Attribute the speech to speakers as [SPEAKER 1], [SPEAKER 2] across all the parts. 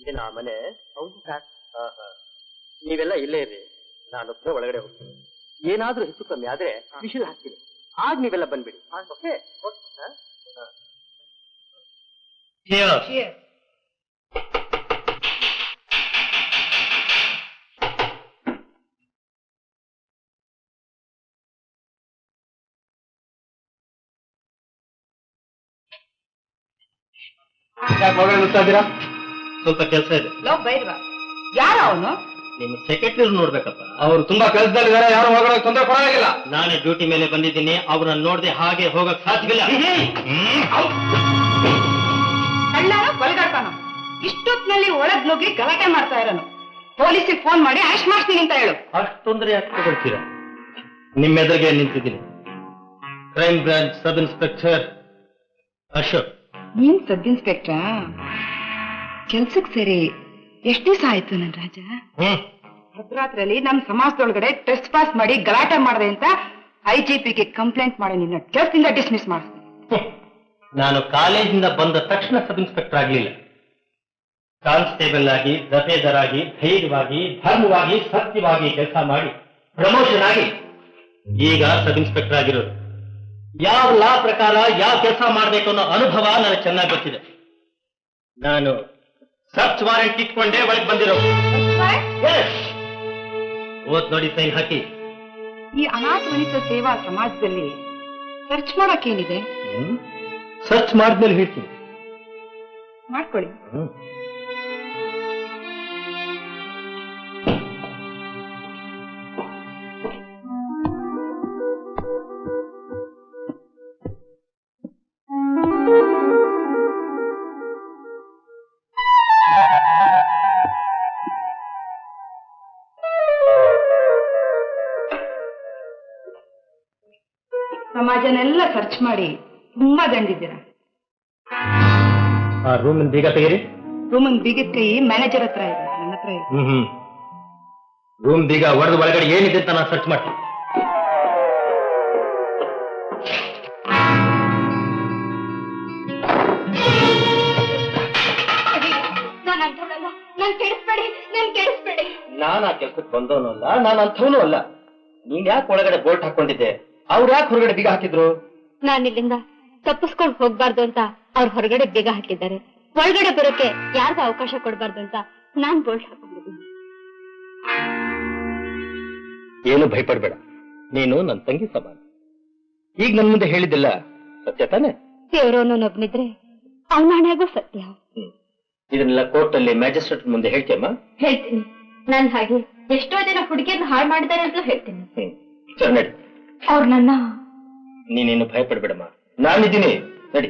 [SPEAKER 1] ಇಲ್ಲಿನ ಮನೆ. ಹೌದು ಸರ್ ನೀವೆಲ್ಲ ಇಲ್ಲೇ ಇರಿ. ನಾನು ಒಳಗಡೆ ಹೋಗ್ತೀನಿ. ಏನಾದ್ರೂ ಹೆಚ್ಚು ಕಮ್ಮಿ ಆದ್ರೆ ಬಿಸಿಲು ಹಾಕ್ತೀನಿ. ಆಗ ನೀವೆಲ್ಲ ಬಂದ್ಬಿಡಿ. ಓಕೆ
[SPEAKER 2] ಇದ್ದೀರಾ?
[SPEAKER 1] ಸ್ವಲ್ಪ ಕೆಲಸ ಇದೆ.
[SPEAKER 3] ಲೋ ಬೈರ್ವ. ಯಾರ ಅವನು?
[SPEAKER 1] ನಿಮ್ಮ ಸೆಕ್ರೆಟರಿ ನೋಡ್ಬೇಕಪ್ಪ.
[SPEAKER 2] ಅವ್ರು ತುಂಬಾ ಕೆಲಸದಲ್ಲಿದ್ದಾರೆ ಯಾರು ಹೋಗೋಕೆ ತೊಂದರೆ ಕೊಡೋದಿಲ್ಲ
[SPEAKER 1] ನಾನೇ ಡ್ಯೂಟಿ ಮೇಲೆ ಬಂದಿದ್ದೀನಿ ಅವ್ರನ್ನ ನೋಡದೆ ಹಾಗೆ ಹೋಗಕ್ ಸಾಧ್ಯವಿಲ್ಲ.
[SPEAKER 3] ಕೊಲೆಗಾಡ್ತಾನ ಇಷ್ಟೊತ್ತಿನಲ್ಲಿ ಒಳಗ್ ನುಗ್ಗಿ ಗಲಾಟೆ ಮಾಡ್ತಾ ಇರೋನು. ಪೊಲೀಸಿಗೆ ಫೋನ್ ಮಾಡಿ ಆಶ್ ಮಾಡ್ತೀನಿ ಅಂತ ಹೇಳು.
[SPEAKER 1] ಅಷ್ಟು ತೊಂದರೆ ಯಾಕೆ ತಗೊಳ್ತೀರಾ? ನಿಮ್ಮ ಎದುರಿಗೆ ನಿಂತಿದ್ದೀನಿ. Crime branch sub inspector Ashok
[SPEAKER 3] ನೀನ್ ಸಬ್ ಇನ್ಸ್ಪೆಕ್ಟ್ರಾ ಕೆಲ್ಸಕ್ ಸೇರಿ ಎಷ್ಟ್ ದಿವಸ ಆಯ್ತು ನನ್ ರಾಜ? ಭದ್ರಾತ್ರಲ್ಲಿ ನಮ್ ಸಮಾಜದೊಳಗಡೆ ಟೆಸ್ಟ್ ಪಾಸ್ ಮಾಡಿ ಗಲಾಟೆ ಮಾಡಿದೆ ಅಂತ ಐ ಜಿ ಪಿಗೆ ಕಂಪ್ಲೇಂಟ್ ಮಾಡಿ ನಿನ್ನ ಕೆಲಸದಿಂದ ಡಿಸ್ಮಿಸ್ ಮಾಡಿಸ್ತೀನಿ.
[SPEAKER 1] ನಾನು ಕಾಲೇಜಿಂದ ಬಂದ ತಕ್ಷಣ ಸಬ್ ಇನ್ಸ್ಪೆಕ್ಟರ್ ಆಗ್ಲಿಲ್ಲ. ಕಾನ್ಸ್ಟೇಬಲ್ ಆಗಿ ದಫೇದಾರ್ ಆಗಿ ಧೈರ್ಯವಾಗಿ ಧರ್ಮವಾಗಿ ಸತ್ಯವಾಗಿ ಕೆಲಸ ಮಾಡಿ ಪ್ರಮೋಷನ್ ಆಗಿ ಈಗ ಸಬ್ ಇನ್ಸ್ಪೆಕ್ಟರ್ ಆಗಿರೋದು. ಯಾವ ಲಾ ಪ್ರಕಾರ ಯಾವ ಕೆಲಸ ಮಾಡಬೇಕು ಅನ್ನೋ ಅನುಭವ ನನಗೆ ಚೆನ್ನಾಗಿ ಗೊತ್ತಿದೆ. ನಾನು ಸರ್ಚ್ ವಾರೆಂಟ್ ಇಟ್ಕೊಂಡೇ ಒಳಗೆ ಬಂದಿರೋ. ಓದ್ ನೋಡಿ ಸೈನ್ ಹಾಕಿ.
[SPEAKER 3] ಈ ಅನಾಥ ವನಿತ ಸೇವಾ ಸಮಾಜದಲ್ಲಿ ಸರ್ಚ್ ಮಾಡಕ್ಕೇನಿದೆ
[SPEAKER 1] ಸರ್ಚ್ ಮಾಡಿದ್ಮೇಲೆ ಹೇಳ್ತೀನಿ.
[SPEAKER 3] ಮಾಡ್ಕೊಳ್ಳಿ. ಸಮಾಜನೆಲ್ಲ ಸರ್ಚ್ ಮಾಡಿ ತುಂಬಾ ದಂಡಿದ್ದೀರ.
[SPEAKER 1] ಆ ರೂಮಿನ ಬೀಗ ತೆಗೀರಿ?
[SPEAKER 3] ರೂಮನ್ ಬೀಗದ ಕೈ ಮ್ಯಾನೇಜರ್ ಹತ್ರ ಇದೆ ನನ್ನ ಹತ್ರ ಇದೆ.
[SPEAKER 1] ಹ್ಮ್ ಹ್ಮ್. ರೂಮ್ ಬೀಗ ಒಡೆದ ಒಳಗಡೆ ಏನಿದೆ ಅಂತ ನಾನು ಸರ್ಚ್ ಮಾಡ್ತೀನಿ.
[SPEAKER 4] ನಾನು ಅಂಥವಳಲ್ಲ ನನ್ ಕೆಡಿಸ್ಬೇಡಿ ನನ್ ಕೆಡಿಸ್ಬೇಡಿ.
[SPEAKER 1] ನಾನು ಆ ಕೆಲ್ಸಕ್ಕೆ ಬಂದವನು ಅಲ್ಲ ನಾನು ಅಂಥವನು ಅಲ್ಲ. ನೀನ್ ಯಾಕೆ ಒಳಗಡೆ ಬೋಲ್ಟ್ ಹಾಕೊಂಡಿದ್ದೆ? ಅವ್ರು ಯಾಕೆ ಹೊರಗಡೆ ಬೀಗ ಹಾಕಿದ್ರು?
[SPEAKER 4] ನಾನು ಇಲ್ಲಿಂದ ತಪ್ಪಿಸ್ಕೊಂಡು ಹೋಗ್ಬಾರ್ದು ಅಂತ ಅವ್ರು ಹೊರಗಡೆ ಬೀಗ ಹಾಕಿದ್ದಾರೆ. ಒಳಗಡೆ ಬರೋಕೆ ಯಾರಿಗೂ ಅವಕಾಶ ಕೊಡಬಾರ್ದು ಅಂತ ನಾನ್ ಬೋಲ್ಟ್ ಹಾಕೊಂಡಿದ್ದೀನಿ.
[SPEAKER 1] ಏನು ಭಯಪಡ್ಬೇಡ. ನೀನು ನನ್ನ ತಂಗಿ ಸಮಾನ. ಈಗ ನನ್ ಮುಂದೆ ಹೇಳಿದ್ದಿಲ್ಲ ಸತ್ಯ ತಾನೆ?
[SPEAKER 4] ದೇವರವನೊಬ್ನಿದ್ರೆ ಅವನಾಣೆಗೂ ಸತ್ಯ.
[SPEAKER 1] ಇದನ್ನೆಲ್ಲ ಕೋರ್ಟ್ ಅಲ್ಲಿ ಮ್ಯಾಜಿಸ್ಟ್ರೇಟ್ ಮುಂದೆ ಹೇಳ್ತೀಯಮ್ಮ?
[SPEAKER 4] ಹೇಳ್ತೀನಿ. ನಾನ್ ಹಾಗೆ ಎಷ್ಟೋ ಜನ ಹುಡುಗಿಯನ್ನು ಹಾಳು ಮಾಡಿದ್ದಾರೆ ಅಂತ ಹೇಳ್ತೀನಿ.
[SPEAKER 1] ಸರಿ
[SPEAKER 4] ಅವ್ರು ನನ್ನ
[SPEAKER 1] ನೀನೇನು ಭಯಪಡ್ಬೇಡಮ್ಮ. ನಾನಿದ್ದೀನಿ. ನಡಿ.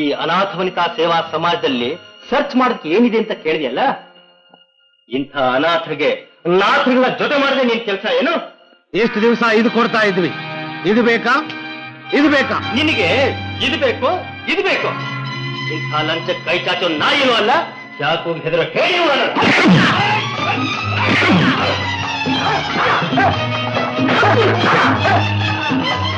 [SPEAKER 1] ಈ ಅನಾಥ ವನಿತಾ ಸೇವಾ ಸಮಾಜದಲ್ಲಿ ಸರ್ಚ್ ಮಾಡೋದಕ್ಕೆ ಏನಿದೆ ಅಂತ ಕೇಳಿದೆಯಲ್ಲ? ಇಂಥ ಅನಾಥರಿಗೆ ನಾಥಗಳ ಜೊತೆ ಮಾಡಿದೆ ನಿನ್ ಕೆಲಸ ಏನು?
[SPEAKER 2] ಎಷ್ಟು ದಿವಸ ಇದು ಕೊಡ್ತಾ ಇದ್ವಿ. ಇದು ಬೇಕಾ? ಇದು ಬೇಕಾ?
[SPEAKER 1] ನಿನಗೆ ಇದು ಬೇಕು ಇದು ಬೇಕು. ಇಂಥ ಲಂಚ ಕೈ ಚಾಚೋ ನಾಯಿನೂ ಅಲ್ಲ. ಯಾಕೋ ಹೆದರೋ ಹೇಳಿ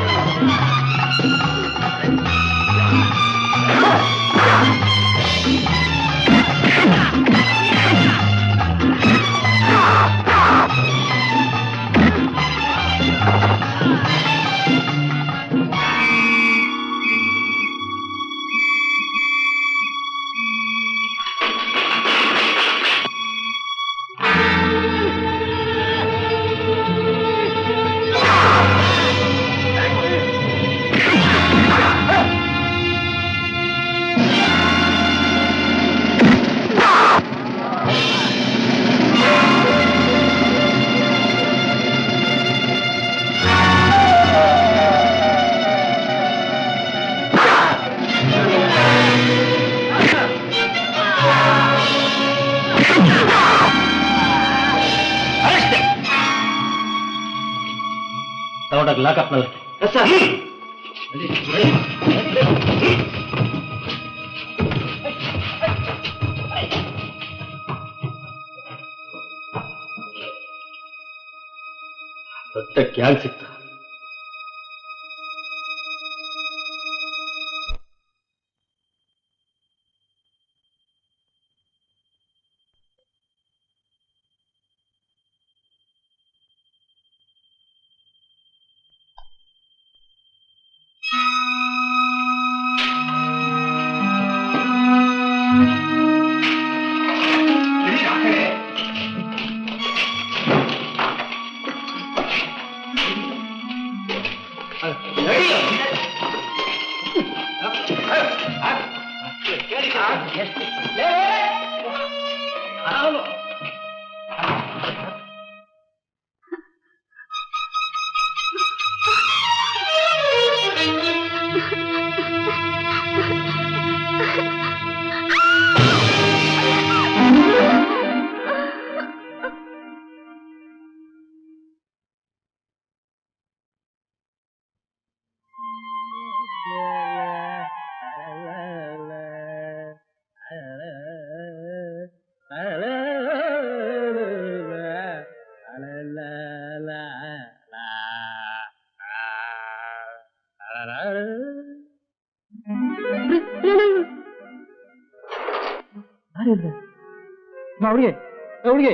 [SPEAKER 1] ತಗೊಂಡಾಗ ಲಾಕಪ್ನಲ್ಲಿ ದೊಡ್ಡ ಗ್ಯಾಂಗ್ ಸಿಕ್ತ
[SPEAKER 2] ಎಷ್ಟು ಅವನು ಇಲ್ಲ ನಾ ಅವ್ರಿಗೆ ಅವ್ರಿಗೆ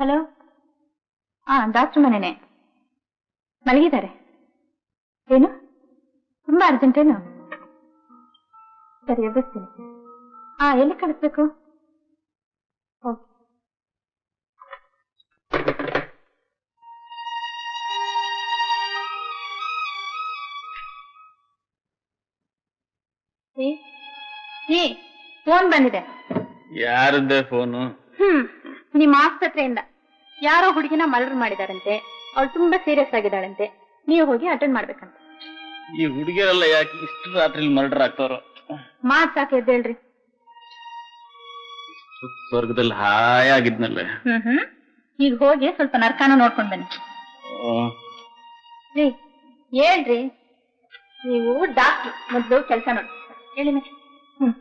[SPEAKER 4] ಹಲೋ? ಹಾ ಡಾಕ್ಟರ್ ಮನೇನೆ ಮಲಗಿದ್ದಾರೆ. ಏನು? ತುಂಬಾ ಅರ್ಜೆಂಟ್ ಏನು? ಸರಿ ಎಬ್ಬಿಸ್ತೀನಿ. ಹಾ ಎಲ್ಲಿ ಕಳಿಸ್ಬೇಕು? ಓಕೆ. ಫೋನ್ ಬಂದಿದೆ.
[SPEAKER 2] ಯಾರದ್ದೇ ಫೋನು?
[SPEAKER 4] ಹ್ಮ್ ನಿಮ್ಮ ಆಸ್ಪತ್ರೆಯಿಂದ. ಯಾರೋ ಹುಡುಗಿನ ಮರ್ಡರ್ ಮಾಡಿದಾರಂತೆ. ಅವಳು ತುಂಬಾ ಸೀರಿಯಸ್ ಆಗಿದ್ದಾಳಂತೆ. ನೀವು ಹೋಗಿ ಅಟೆಂಡ್ ಮಾಡ್ಬೇಕಂತ.
[SPEAKER 2] ಈ ಹುಡುಗಿಯರೆಲ್ಲ ಯಾಕೆ ಇಷ್ಟು ರಾತ್ರಿ ಮರ್ಡರ್ ಆಗ್ತಾರ
[SPEAKER 4] ಮಾತ್ ಸಾಕು ಎದ್ದೇಳ್ರಿ
[SPEAKER 2] ಸ್ವರ್ಗದಲ್ಲಿ ಹಾಯಾಗಿದ್ನಲ್ಲ
[SPEAKER 4] ಹ್ಮ್ ಹ್ಮ್. ಈಗ ಹೋಗಿ ಸ್ವಲ್ಪ ನರ್ಕಾನ ನೋಡ್ಕೊಂಡ್ ಬನ್ನಿ. ರೀ ಹೇಳ್ರಿ. ನೀವು ಡಾಕ್ಟರ್ ಮೊದ್ಲು ಕೆಲಸ ನೋಡಿ. ಹೇಳಿ ಮತ್ತೆ. ಹ್ಮ್.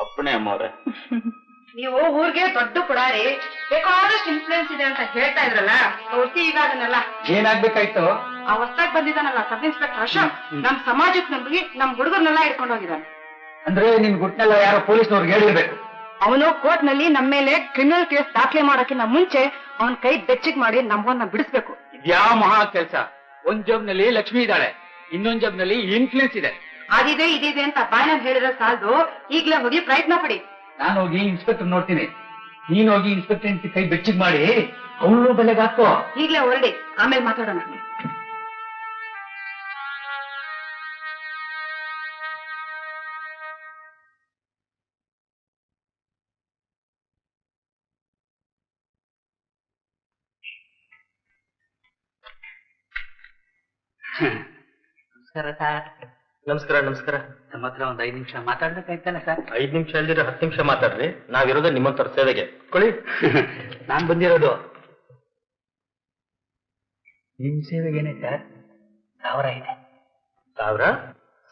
[SPEAKER 2] ಅಪ್ಪಣೆ ಅಮ್ಮವ್ರೆ.
[SPEAKER 3] ನೀವು ಊರಿಗೆ ದೊಡ್ಡ ಪುಡಾರಿ ಬೇಕಾದಷ್ಟು ಇನ್ಫ್ಲೂಯೆನ್ಸ್ ಇದೆ ಅಂತ ಹೇಳ್ತಾ ಇದ್ರಲ್ಲ ಒಟ್ಟಿ ಈಗ ಅದನ್ನೆಲ್ಲ
[SPEAKER 2] ಏನಾಗ್ಬೇಕಾಯ್ತು?
[SPEAKER 3] ಆ ಹೊಸ್ದಾಗ್ ಬಂದಿದ್ದಾನಲ್ಲ ಸಬ್ ಇನ್ಸ್ಪೆಕ್ಟರ್ ಅಶೋಕ್ ನಮ್ ಸಮಾಜಕ್ ನಂಬಿ ನಮ್ ಹುಡುಗರ್ನೆಲ್ಲ ಇಟ್ಕೊಂಡು ಹೋಗಿದ್ದಾನೆ.
[SPEAKER 2] ಅಂದ್ರೆ ನಿನ್ ಗುಟ್ನೆಲ್ಲ ಯಾರೋ ಪೊಲೀಸ್ನವ್ರಿಗೆ ಹೇಳಿರ್ಬೇಕು.
[SPEAKER 3] ಅವನು ಕೋರ್ಟ್ನಲ್ಲಿ ನಮ್ಮ ಮೇಲೆ ಕ್ರಿಮಿನಲ್ ಕೇಸ್ ದಾಖಲೆ ಮಾಡೋಕ್ಕಿಂತ ಮುಂಚೆ ಅವನ್ ಕೈ ಬೆಚ್ಚಿಗ್ ಮಾಡಿ ನಮ್ಮನ್ನ ಬಿಡಿಸ್ಬೇಕು.
[SPEAKER 2] ಇದ್ಯಾವ ಮಹಾ ಕೆಲಸ. ಒಂದ್ ಜಾಬ್ನಲ್ಲಿ ಲಕ್ಷ್ಮಿ ಇದ್ದಾಳೆ. ಇನ್ನೊಂದ್ ಜಾಬ್ನಲ್ಲಿ ಇನ್ಫ್ಲೂಯೆನ್ಸ್ ಇದೆ.
[SPEAKER 3] ಅದಿದೆ ಇದಿದೆ ಅಂತ ಬಾಯ್ನ ಹೇಳಿದ್ರೆ ಸಾಲದು ಈಗ್ಲೇ ಹೋಗಿ ಪ್ರಯತ್ನ ಪಡಿ.
[SPEAKER 2] ನಾನು ಹೋಗಿ ಇನ್ಸ್ಪೆಕ್ಟರ್ ನೋಡ್ತೀನಿ. ನೀನ್ ಹೋಗಿ ಇನ್ಸ್ಪೆಕ್ಟರ್ ಕೈ ಬೆಚ್ಚಿಗ್ ಮಾಡಿ ಅವಳು ಬೆಲೆಗೆ ಹಾಕು.
[SPEAKER 3] ಈಗ್ಲೇ ಹೊರಡಿ ಆಮೇಲೆ ಮಾತಾಡೋಣ.
[SPEAKER 2] ನಮಸ್ಕಾರ ಸರ್.
[SPEAKER 1] ನಮಸ್ಕಾರ ನಮಸ್ಕಾರ.
[SPEAKER 2] ನಮ್ಮ ಹತ್ರ ಒಂದ್ ಐದ್ ನಿಮಿಷ ಮಾತಾಡ್ಬೇಕಾಯ್ತಲ್ಲ ಸರ್?
[SPEAKER 1] ಐದ್ ನಿಮಿಷ ಅಲ್ದಿರ ಹತ್ತು ನಿಮಿಷ ಮಾತಾಡ್ರಿ. ನಾವಿರೋದೇ ನಿಮ್ಮಂತರ ಸೇವೆಗೆ. ಕೊಳಿ
[SPEAKER 2] ನಾನ್ ಬಂದಿರೋದು. ನಿಮ್ ಸೇವೆಗೇನೆ ಸರ್? ಸಾವಿರ ಇದೆ.
[SPEAKER 1] ಸಾವಿರ?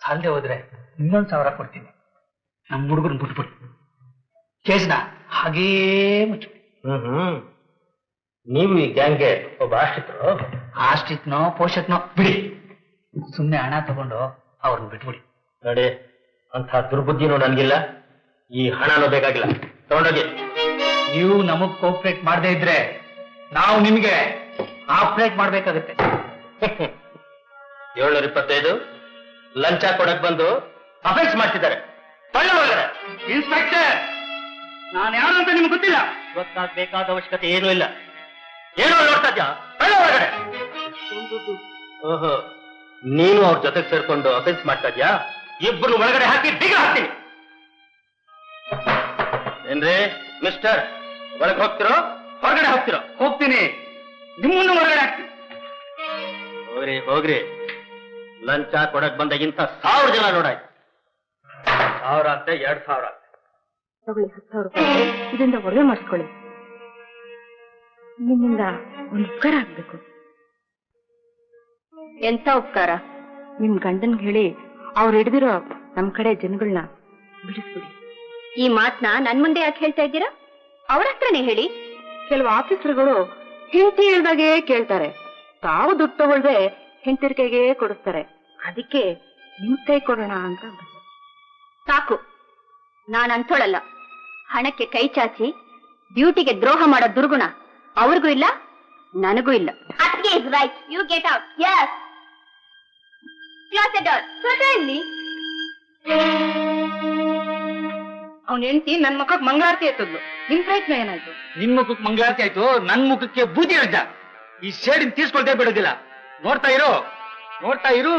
[SPEAKER 2] ಸಾಲದೆ ಹೋದ್ರೆ ಇನ್ನೊಂದ್ ಸಾವಿರ ಕೊಡ್ತೀನಿ. ನಮ್ ಹುಡುಗರ್ ಬಿಟ್ಬಿಟ್ಟು ಕೇಸ್ನ ಹಾಗೇ ಮುಚ್ಚು.
[SPEAKER 1] ಹ್ಮ್ ಹ್ಮ್. ನೀವು ಈ ಗ್ಯಾಂಗ್ಗೆ ಒಬ್ಬ ಆಶ್ರಿತರು.
[SPEAKER 2] ಆಶ್ರಿತ್ನೋ ಪೋಷಕ್ನೋ ಬಿಡಿ. ಸುಮ್ನೆ ಹಣ ತಗೊಂಡು ಅವ್ರನ್ನ ಬಿಟ್ಬಿಡಿ
[SPEAKER 1] ನೋಡಿ ಅಂತ ದುರ್ಬುದ್ಧಿನೂ ನನ್ಗಿಲ್ಲ. ಈ ಹಣನೂ ಬೇಕಾಗಿಲ್ಲ. ತಗೊಂಡೋಗಿ.
[SPEAKER 2] ನೀವು ನಮಗ್ ಕೋಪರೇಟ್ ಮಾಡದೇ ಇದ್ರೆ ನಾವು ನಿಮ್ಗೆ ಆಪರೇಟ್ ಮಾಡ್ಬೇಕಾಗತ್ತೆ.
[SPEAKER 1] ಏಳ್ನೂರ ಇಪ್ಪತ್ತೈದು ಲಂಚ ಕೊಡಕ್ ಬಂದು ಅಫೆನ್ಸ್ ಮಾಡ್ತಿದ್ದಾರೆ.
[SPEAKER 2] ಇನ್ಸ್ಪೆಕ್ಟರ್ ನಾನು ಯಾರು ಅಂತ ನಿಮ್ಗೆ ಗೊತ್ತಿಲ್ಲ.
[SPEAKER 1] ಗೊತ್ತಾಗ್ಬೇಕಾದ ಅವಶ್ಯಕತೆ ಏನೂ ಇಲ್ಲ. ಏನೋ ನೋಡ್ತಾ ಇದ್ಯಾ ಒಳಗಡೆ ಓಹೋ. ನೀನು ಅವ್ರ ಜೊತೆಗೆ ಸೇರ್ಕೊಂಡು ಅಫೆನ್ಸ್ ಮಾಡ್ತಾ ಇದ್ಯಾ? ಇಬ್ಬರು ಒಳಗಡೆ ಹಾಕಿ ಬೀಗ ಹಾಕ್ತೀನಿ. ಏನ್ರಿ ಮಿಸ್ಟರ್ ಒಳಗೆ ಹೋಗ್ತಿರೋ? ಹೊರಗಡೆ ಹೋಗ್ತಿರೋ?
[SPEAKER 2] ಹೋಗ್ತೀನಿ. ನಿಮ್ಮನ್ನು ಹೊರಗಡೆ ಹಾಕ್ತೀನಿ.
[SPEAKER 1] ಹೋಗ್ರಿ ಹೋಗ್ರಿ. ಲಂಚ ಕೊಡಕ್ ಬಂದಾಗಿಂತ ಸಾವಿರ ಜನ ನೋಡಾಯ್ತು ಸಾವಿರ ಅಂತ ಎರಡ್ ಸಾವಿರ
[SPEAKER 3] ತಗೊಳ್ಳಿ ಹತ್ತು ಸಾವಿರ ರೂಪಾಯಿ ಇದರಿಂದ ಒಡವೆ ಮಾಡಿಸ್ಕೊಳ್ಳಿ. ನಿಮ್ಮಿಂದ ಒಂದು ಉಪಕಾರ ಆಗ್ಬೇಕು.
[SPEAKER 4] ಎಂತ ಉಪಕಾರ?
[SPEAKER 3] ನಿಮ್ ಗಂಡನ್ ಹೇಳಿ ಅವ್ರು ಹಿಡಿದಿರೋ ನಮ್ ಕಡೆ ಜನಗಳನ್ನ ಬಿಡಿಸ್ಬಿಡಿ.
[SPEAKER 4] ಈ ಮಾತ್ನ ನನ್ ಮುಂದೆ ಯಾಕೆ ಹೇಳ್ತಾ ಇದ್ದೀರಾ? ಅವ್ರ ಹತ್ರನೇ ಹೇಳಿ.
[SPEAKER 3] ಕೆಲವು ಆಫೀಸರ್ಗಳು ಹೆಂಡತಿ ಹೇಳ್ದಾಗೆ ಕೇಳ್ತಾರೆ. ತಾವು ದುಡ್ಡು ತಗೊಳ್ದೆ ಹೆಂಡತಿರ್ಕೆಗೆ ಕೊಡಿಸ್ತಾರೆ. ಅದಕ್ಕೆ ನಿಮ್ ಕೈ ಕೊಡೋಣ ಅಂತ.
[SPEAKER 4] ಸಾಕು. ನಾನ್ ಅಂತೋಳಲ್ಲ ಹಣಕ್ಕೆ ಕೈ ಚಾಚಿ ಡ್ಯೂಟಿಗೆ ದ್ರೋಹ ಮಾಡೋ ದುರ್ಗುಣ ಅವ್ರಿಗೂ ಇಲ್ಲ ನನಗೂ ಇಲ್ಲ. ಅತ್ತಿಗೆ is right you get out yes class ಇಲ್ಲಿ
[SPEAKER 3] ಅವನ ಹೆಂಡತಿ ನನ್ ಮಕ್ಕಳಿಗೆ ಮಂಗಳಾರತಿ ಎತ್ತದ್ಲು. ನಿಮ್ ಪ್ರಯತ್ನ ಏನಾಯ್ತು?
[SPEAKER 2] ನಿಮ್ ಮುಖಕ್ಕೆ ಮಂಗಳಾರತಿ ಆಯ್ತು, ನನ್ ಮುಖಕ್ಕೆ ಬೂದಿ ರಜ ಈ ಶೇಡಿನ ತೀರ್ಸ್ಕೊಳ್ತೇ ಬಿಡೋದಿಲ್ಲ. ನೋಡ್ತಾ ಇರು ನೋಡ್ತಾ ಇರು.